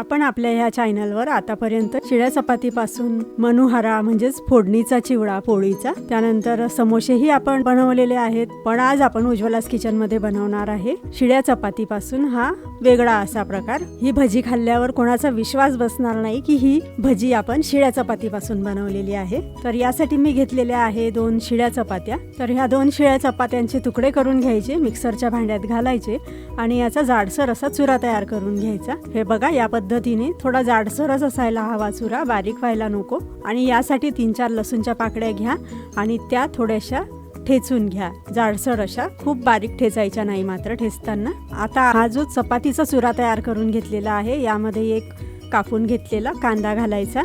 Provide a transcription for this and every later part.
आपण आपल्या ह्या चॅनलवर आतापर्यंत शिळ्या चपातीपासून मनुहारा म्हणजेच फोडणीचा चिवडा पोळीचा त्यानंतर समोसेही आपण बनवलेले आहेत. पण आज आपण उज्ज्वलास किचनमध्ये बनवणार आहे शिळ्या चपातीपासून हा वेगळा असा प्रकार. ही भजी खाल्ल्यावर कोणाचा विश्वास बसणार नाही की ही भजी आपण शिळ्या चपातीपासून बनवलेली आहे. तर यासाठी मी घेतलेल्या आहे दोन शिळ्या चपात्या. तर ह्या दोन शिळ्या चपात्यांचे तुकडे करून घ्यायचे मिक्सरच्या भांड्यात घालायचे आणि याचा जाडसर असा चुरा तयार करून घ्यायचा. हे बघा या पद्धतीने थोडा जाडसरच असायला हवा चुरा बारीक व्हायला नको. आणि यासाठी तीन चार लसूणच्या पाकड्या घ्या आणि त्या थोड्याशा ठेचून घ्या. जाडसर अशा खूप बारीक ठेचायच्या नाही मात्र ठेचताना. आता हा जो चपातीचा चुरा तयार करून घेतलेला आहे यामध्ये एक कापून घेतलेला कांदा घालायचा.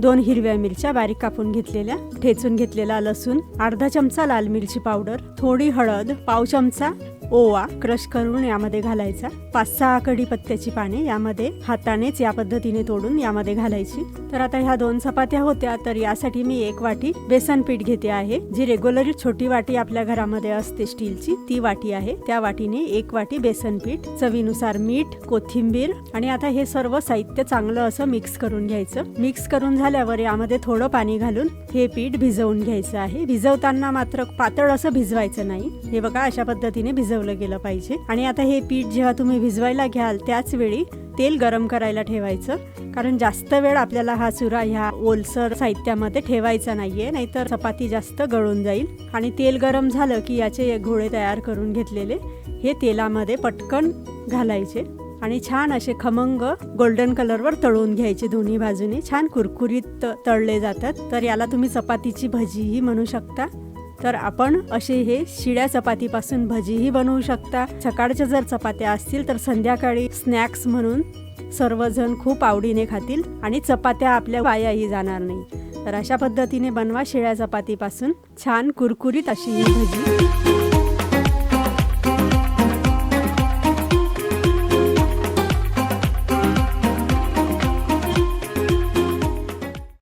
दोन हिरव्या मिरच्या बारीक कापून घेतलेल्या ठेचून घेतलेला लसूण अर्धा चमचा लाल मिरची पावडर थोडी हळद पाव चमचा ओवा क्रश करून यामध्ये घालायचा. पाच सहा कढीपत्त्याची पाने यामध्ये हातानेच या पद्धतीने तोडून यामध्ये घालायची. तर आता ह्या दोन चपात्या होत्या तर यासाठी मी एक वाटी बेसन पीठ घेते आहे. जी रेग्युलर छोटी वाटी आपल्या घरामध्ये असते स्टीलची ती वाटी आहे. त्या वाटीने एक वाटी बेसन पीठ चवीनुसार मीठ कोथिंबीर आणि आता हे सर्व साहित्य चांगलं असं मिक्स करून घ्यायचं. मिक्स करून झाल्यावर यामध्ये थोडं पाणी घालून हे पीठ भिजवून घ्यायचं आहे. भिजवताना मात्र पातळ असं भिजवायचं नाही. हे बघा अशा पद्धतीने भिजव भिजवलं गेलं पाहिजे. आणि आता हे पीठ जेव्हा तुम्ही भिजवायला घ्याल त्याच वेळी तेल गरम करायला ठेवायचं. कारण जास्त वेळ आपल्याला हा चुरा ह्या ओलसर साहित्यामध्ये ठेवायचा नाहीये नाहीतर चपाती जास्त गळून जाईल. आणि तेल गरम झालं की याचे घोळे तयार करून घेतलेले हे तेलामध्ये पटकन घालायचे. आणि छान असे खमंग गोल्डन कलरवर तळून घ्यायचे दोन्ही बाजूने. छान कुरकुरीत तळले जातात. तर याला तुम्ही चपातीची भजीही म्हणू शकता. तर आपण असे हे शिळ्या चपातीपासून भजीही बनवू शकता. सकाळच्या जर चपात्या असतील तर संध्याकाळी स्नॅक्स म्हणून सर्वजण खूप आवडीने खातील आणि चपात्या आपल्या वायाही जाणार नाही. तर अशा पद्धतीने बनवा शिळ्या चपातीपासून छान कुरकुरीत अशी ही भजी.